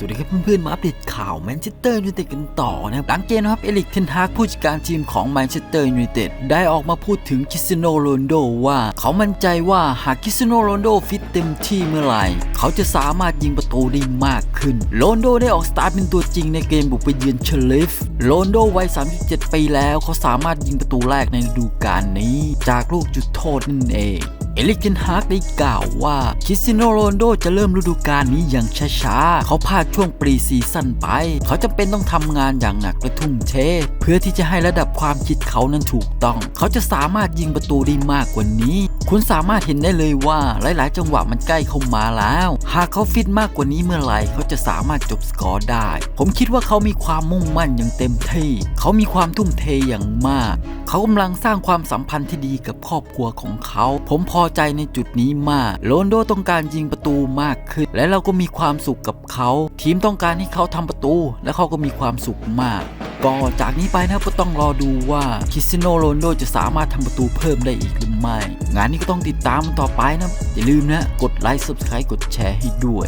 สวัสดีครับเพื่อนๆ มาอัปเดตข่าวแมนเชสเตอร์ยูไนเต็ดกันต่อนะครับหลังเกมนะครับ เอลิกเทนฮากผู้จัดการทีมของแมนเชสเตอร์ยูไนเต็ดได้ออกมาพูดถึงคริสเตียโนโรนโดว่าเขามั่นใจว่าหากคริสเตียโนโรนโดฟิตเต็มที่เมื่อไหร่ เขาจะสามารถยิงประตูได้มากขึ้นโรนโดได้ออกสตาร์ทเป็นตัวจริงในเกมบุกไปเยือนเชลลิฟโรนโดวัย 37 ปีแล้ว เขาสามารถยิงประตูแรกในฤดูกาลนี้ จากลูกจุดโทษนั่นเอง เอลิกเทนฮากได้กล่าวว่าคิสเตียโนโรนโดจะเริ่มฤดูกาลนี้อย่างช้าๆ เขาพลาดช่วงปรีซีซั่นไป เขาจำเป็นต้องทำงานอย่างหนักและทุ่มเท เพื่อที่จะให้ระดับความคิดเขานั้นถูกต้อง เขาจะสามารถยิงประตูได้มากกว่านี้ คุณสามารถเห็นได้เลยว่าหลายๆ จังหวะมันใกล้เข้ามาแล้ว หากเขาฟิตมากกว่านี้เมื่อไหร่เขาจะสามารถจบสกอร์ได้ ผมคิดว่าเขามีความมุ่งมั่นอย่างเต็มที่ เขามีความทุ่มเทอย่างมาก เขากำลังสร้างความสัมพันธ์ที่ดีกับครอบครัวของเขา ผมพอใจในจุดนี้มาก โรนโดต้องการยิงประตูมากขึ้น และเราก็มีความสุขกับเขา ทีมต้องการให้เขาทำประตู และเขาก็มีความสุขมากก็จากนี้ไปนะครับก็ต้องรอดูว่าคิสโนโรนโดจะสามารถทำประตูเพิ่มได้อีกหรือไม่ งานนี้ก็ต้องติดตามมันต่อไปนะ อย่าลืมนะ กดไลค์ Subscribe กดแชร์ให้ด้วย